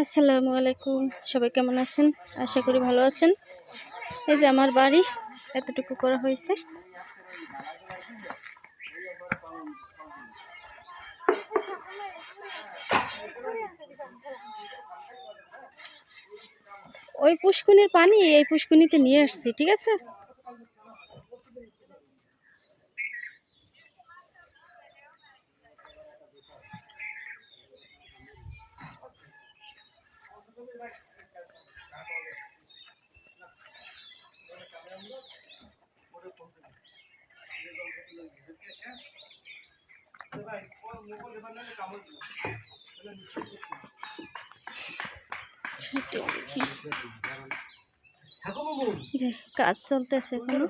আসসালামু আলাইকুম। সবাই কেমন আছেন? আশা করি ভালো আছেন। এই যে আমার বাড়ি, এতটুকু করা হয়েছে। ওই পুষ্কুনির পানি এই পুষ্কুনিতে নিয়ে আসছি ঠিক আছে? দেখি। যে কাজ চলতেছে এখনও।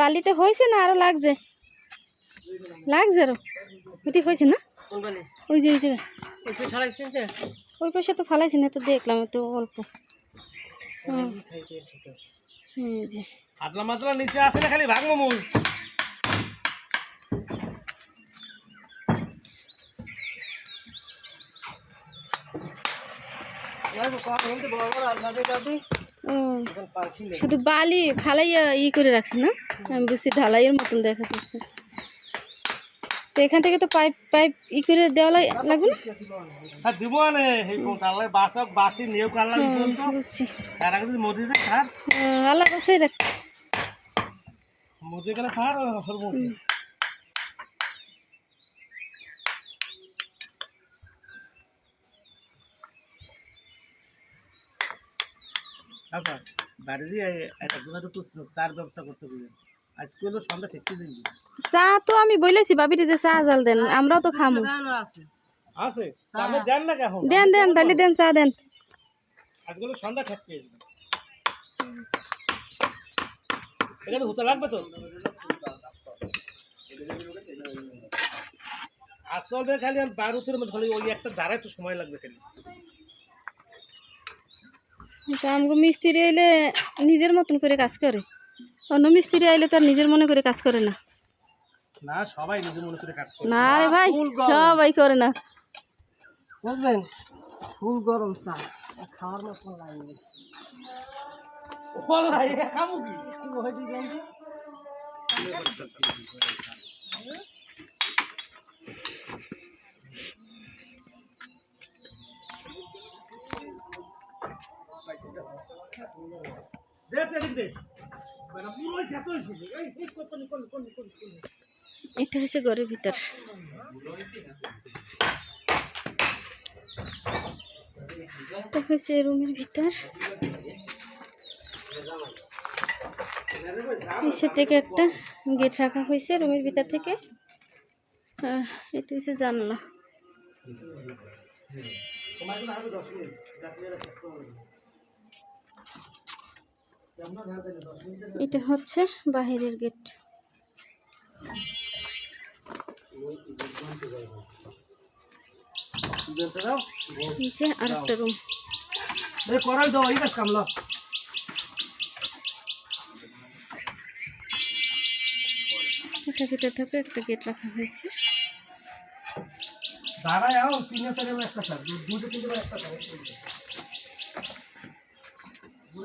বালিতে হয়েছে না আরও লাগছে? লাগছে আরও? ওইটি হয়েছে না? ওই যে ওই যে? ওই পাশে তো ফালাইছি না তো দেখলাম তো অল্প। হুম। যে। আতলা মাতলা নিচে আছে না খালি ভাগমো মূল শুধু বালি ফালাইয়া ই করে রাখছে না? আমি বুঝছি ঢালাইয়ের মতন দেখা যাচ্ছে তো এখান থেকে তো পাইপ পাইপ ই করে দেওয়া লাগ- লাগবে না? আর দিব না সেই কোন তাহলে বাসা বাসি নিয়েও কাল্লা হুম, বুঝছি তার আগে যদি মোদি যে খার হুম, আল্লাহ বাসাই রাখ মোদি গেলে খার বাড়ি দিয়ে তো চার ব্যবস্থা করতে বুঝেন আজকে হলো সন্ধ্যা ঠিক দিন চা তো আমি বলেছি বাবিরে যে চা জাল দেন আমরাও তো খামু। আছে? আপনি দেন না এখন? দেন দেন তাহলে দেন চা দেন। আজকে হলো সন্ধ্যা ঠিক পেয়েছি এখানে হতে লাগবে তো? আসলে খালি বারুতের মধ্যে ওই একটা ধারায় তো সময় লাগবে খালি। তো আমগো মিস্ত্রি আইলে নিজের মতন করে কাজ করে। অন্য মিস্ত্রি আইলে তার নিজের মনে করে কাজ করে না। না সবাই নিজে মনে করে কাজ করে। না রে ভাই সবাই করে না। বুঝলেন? ফুল গরম চা। খাওয়ার মতো লাগবে ওলাই, এটা হচ্ছে ঘরের ভিতর। এটা হচ্ছে রুমের ভিতর। নিচের থেকে একটা গেট রাখা হয়েছে রুমের ভিতর থেকে। এটা হচ্ছে জানলা। সময় কিন্তু আরও দশ মিনিট রাত্রে এরা শেষ করে দেবে। কেমন দেখা যায় না, দশ মিনিটের এটা হচ্ছে বাহিরের গেট। নিচে আরেকটা রুম এই, করাই দাও, এই কাজ কামলা। এটা ভিতর থেকে একটা গেট রাখা হয়েছে। দাঁড়ায় আও, তিনে চারে একটা স্যার, দুটো তিনটে একটা স্যার,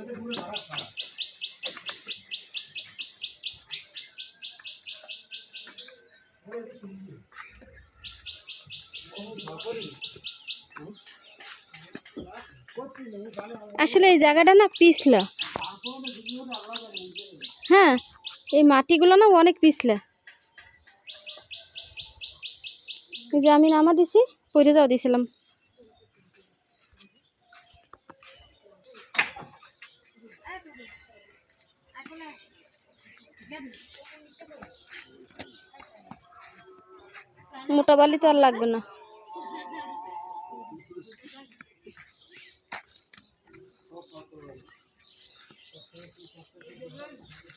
এই ঘুরে দাঁড়া আসলে এই জায়গাটা না পিছলা। হ্যাঁ এই মাটিগুলো না অনেক পিছলা। এই যে আমি নামা দিছি পরে যাওয়া দিছিলাম। মোটা বালি তো আর লাগবে না।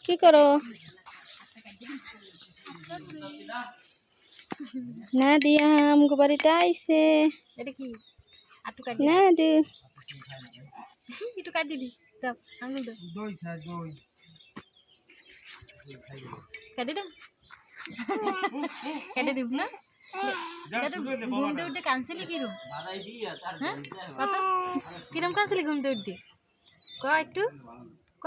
কি করো? না দিয়া আমগো বাড়িতে কাটি না দি। একটু কাটি দিবি আঙুল কেটে দাও। কেটে দিব না? ঘুমতে উঠতে কানছিলি কিরম? হ্যাঁ? কত? কিরম কানছিলি ঘুমতে উঠতে ক একটু? ক?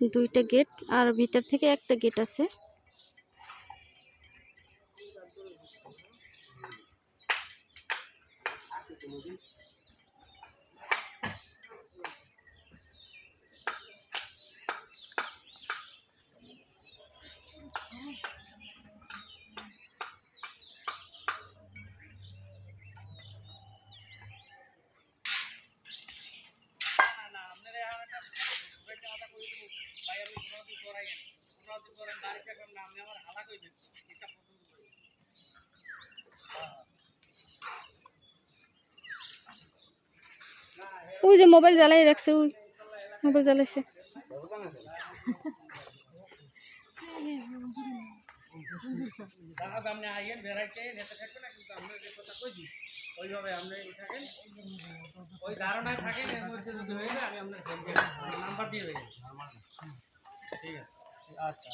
যে গেট আর ভিতর থেকে একটা গেট না বাঙের কথা কই না এই যে সম্পূর্ণ বাড়ি এরকমই হচ্ছে দুইটা রুম চারটা জানালা দুইটা গেট আর ভিতর থেকে একটা গেট আছে ওই যে মোবাইল জ্বালাই রাখছে ওই মোবাইল জ্বালাইছে আপনি আইয়েন বেড়াইতে নেতা থাকবে না কিন্তু আমরা যে কথা কইছি ওইভাবে আপনি থাকেন, ওই ধারণায় থাকেন, এর মধ্যে যদি হয়ে যায়, আমি আপনার ফোন করে নাম্বার দিয়ে দেবেন। ঠিক আছে। আচ্ছা।